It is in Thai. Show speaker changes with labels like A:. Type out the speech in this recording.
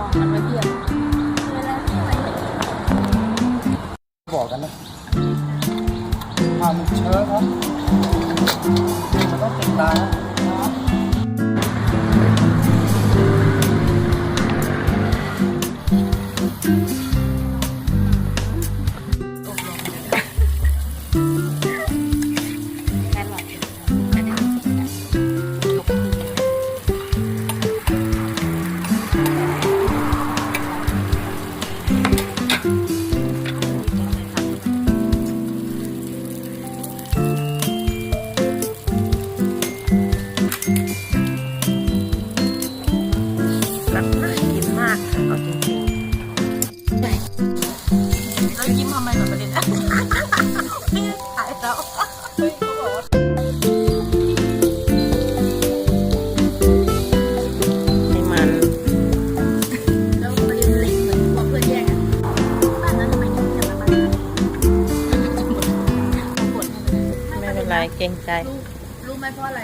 A: องมันไว้เพียบเวลาที่ไหน
B: บอกกันนะผ่านเชื้อครับมันต้องติดตานะ
A: เอาจริงๆแล้วยิ้มทำไมแบบประเด็นอะถ่ายแล้วเฮ้ยเขาบอกว่า
C: ให้มัน
A: แล้วประเด็นเล็กเหมือนพวกเพื่อนแยกกันบ้านนั้นทำไมถึงทำอะไรปวด
C: ไม่เป็นไรเกรงใจ
A: รู้รู้ไหมเพราะอะไร